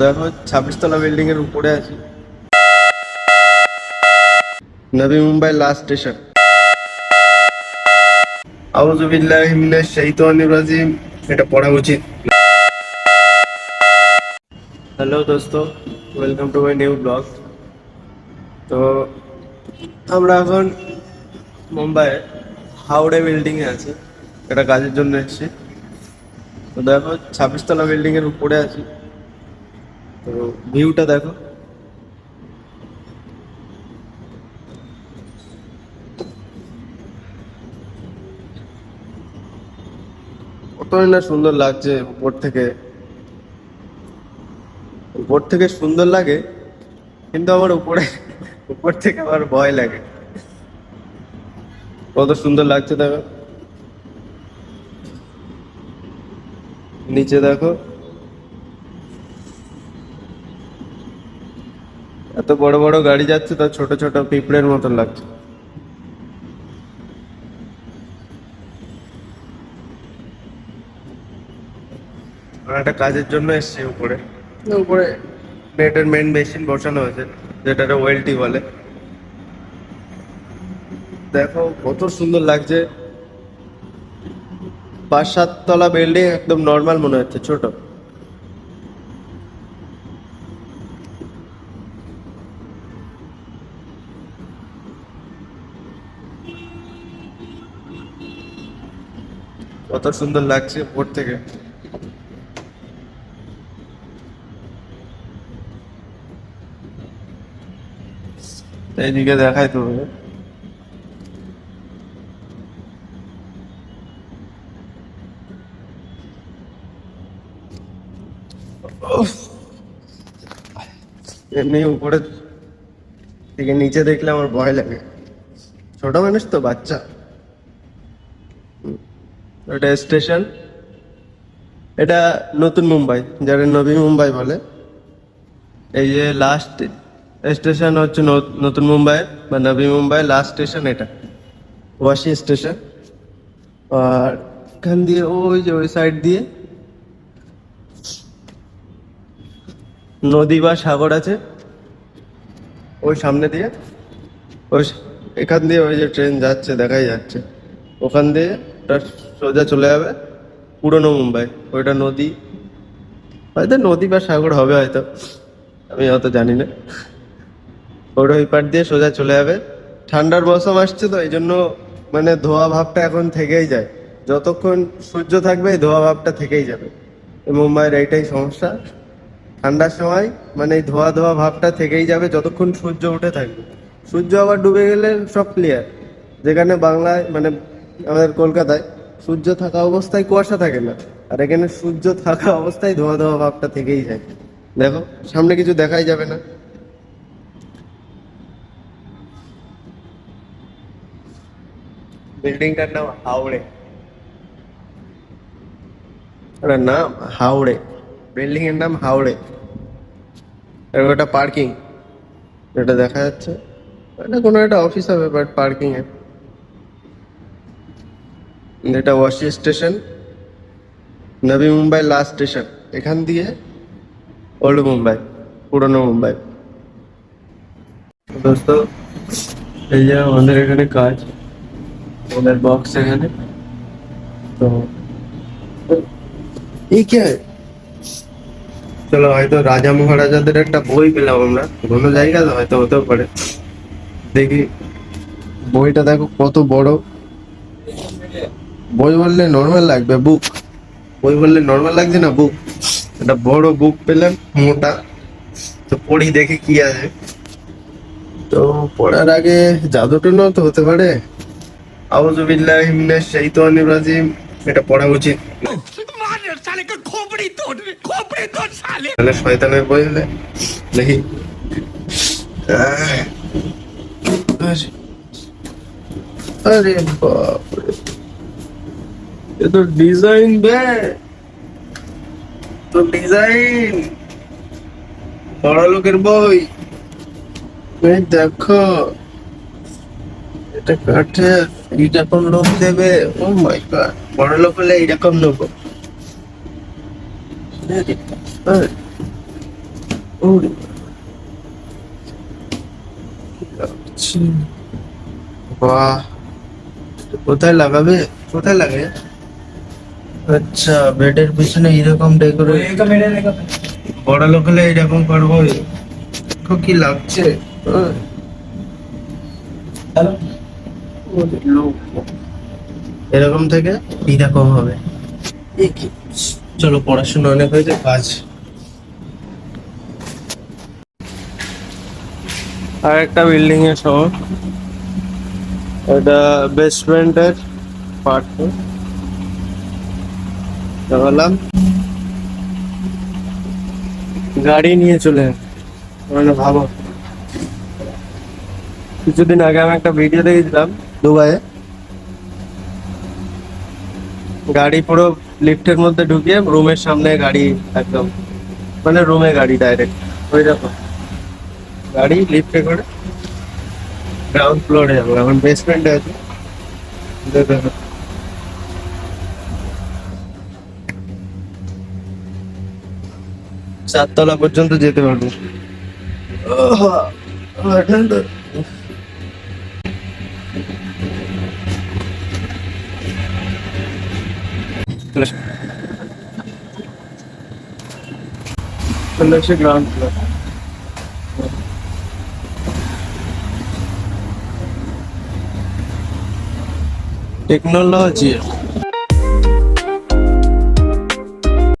দেখো ছাব্বিশ তলা বিল্ডিং এর উপরে আছি। নবী মুম্বাই লাস্ট স্টেশন আউযুবিল্লাহি মিনাশ শাইতানির রাজিম, এটা পড়া উচিত। হ্যালো দোস্ত welcome to my new blog তো আমরা এখন মুম্বাই হাওড়ে বিল্ডিং এ আছি এটা কাজের জন্য এসেছি। তো দেখো ছাব্বিশ তলা বিল্ডিং এর উপরে আছি। তো ভিউটা দেখো। কতই না সুন্দর লাগছে উপর থেকে। উপর থেকে সুন্দর লাগে, কিন্তু আমার উপরে, উপর থেকে আমার ভয় লাগে। কত সুন্দর লাগছে দেখো। নিচে দেখো। এত বড় বড় গাড়ি যাচ্ছে তো ছোট ছোট পিঁপড়ের মতন লাগছে। একটা কাজের জন্য এসেছি উপরে। উপরে। নেটের মেন মেশিন বসানো হয়েছে যেটাকে ওয়েলটি বলে। দেখো কত সুন্দর লাগছে। পাঁচ সাত তলা বিল্ডিং একদম নর্মাল মনে হচ্ছে ছোট। কত সুন্দর লাগছে উপর থেকে। এইদিকে দেখাই তো এমনি উপরে থেকে নিচে দেখলে আমার ভয় লাগে। ছোট মানুষ তো, বাচ্চা। এটা স্টেশন। এটা নতুন মুম্বাই, যারা নবী মুম্বাই বলে। এই যে লাস্ট স্টেশন হচ্ছে নতুন মুম্বাই বা নবী মুম্বাই লাস্ট স্টেশন এটা। ওয়াশি স্টেশন আর এখান দিয়ে ওই যে ওই সাইড দিয়ে নদী বা সাগর আছে। ওই সামনে দিয়ে, ওই এখান দিয়ে ওই যে ট্রেন যাচ্ছে, দেখাই যাচ্ছে। ওখান দিয়ে ওটা সোজা চলে যাবে পুরনো মুম্বাই। ওইটা নদী। হয়তো নদী বা সাগর হবে হয়তো। আমি অত জানি না। ওটা ওই পার দিয়ে সোজা চলে যাবে। ঠান্ডার মৌসুম আসছে তো এই জন্য মানে ধোয়া ভাবটা এখন থেকেই যায়। যতক্ষণ সূর্য থাকবে ধোয়া ভাবটা থেকেই যাবে। মুম্বাইয়ের এইটাই সমস্যা। ঠান্ডার সময় মানে এই ধোয়া ধোয়া ভাবটা থেকেই যাবে যতক্ষণ সূর্য উঠে থাকবে। সূর্য আবার ডুবে গেলে সব ক্লিয়ার যেখানে বাংলায় মানে আমাদের কলকাতায় সূর্য থাকা অবস্থায় কুয়াশা থাকে না। আর এখানে সূর্য থাকা অবস্থায় ধোয়া ধোয়া ভাবটা থেকেই যায়। দেখো সামনে কিছু দেখাই যাবে না। বিল্ডিংটার নাম হাওড়ে। আরে নাম হাওড়ে। বিল্ডিং এর নাম হাওড়ে। ওটা পার্কিং। এটা দেখা যাচ্ছে এটা কোনো একটা অফিস হবে বাট পার্কিং এ। এটা ওয়াশি স্টেশন নবী মুম্বাই লাস্ট স্টেশন এখান দিয়ে ওল্ড মুম্বাই পুরনো মুম্বাই। দোস্ত এই যে আমাদের এখানে কাজ ওদের বক্স এখানে। তো এই কে? চলো হয়তো রাজা মহারাজাদের একটা বই পেলাম আমরা। কোনো জায়গাতে হয়তো হতেও পারে। দেখি বইটা দেখো কত বড়। বই বললে নর্মাল লাগবে বুক বই বললে নর্মাল লাগছে না বুক একটা বড় বুক পেলাম, মোটা। তো পড়ি, দেখে কি আছে। তো পড়ার আগে জাদুটুনও তো হতে পারে। আউজুবিল্লাহ হিমনেশ সেই তো অনিব রাজিম, এটা পড়া উচিত। মানে শয়তানের বই হলে, দেখি। আরে বাপরে। এ তো ডিজাইন বে। তো ডিজাইন বড় লোকের বই। এই দেখো। এটা কাঠের এইরকম লোক দেবে। ও মাই গড বড় লোক হলে এইরকম নেব? বাহ। কোথায় লাগাবে? কোথায় লাগে আচ্ছা বেডের পিছনে এরকম ডেকোরেট বড় লোক হলে এরকম করব। কি লাগছে? এরকম থেকে এরকম হবে। চলো পড়াশোনা অনেক হয়েছে কাজ। আর একটা বিল্ডিং এর শহর এটা বেসমেন্টের পার্ট গাড়ি নিয়ে চলে। মানে ভাবো। কিছুদিন আগে আমি একটা ভিডিও দেখেছিলাম, দুবাইয়ে। গাড়ি পুরো লিফটের মধ্যে ঢুকিয়ে রুমের সামনে গাড়ি একদম মানে রুমে গাড়ি ডাইরেক্ট ওই রকম গাড়ি লিফটে করে গ্রাউন্ড ফ্লোরে যাব। এখন বেসমেন্টে আছে। দেখো। চারতলা পর্যন্ত যেতে পারবো আহ, আহ, ঠান্ডা। চলে এসো। চলে এসে গ্রাউন্ড ফ্লোর টেকনোলজি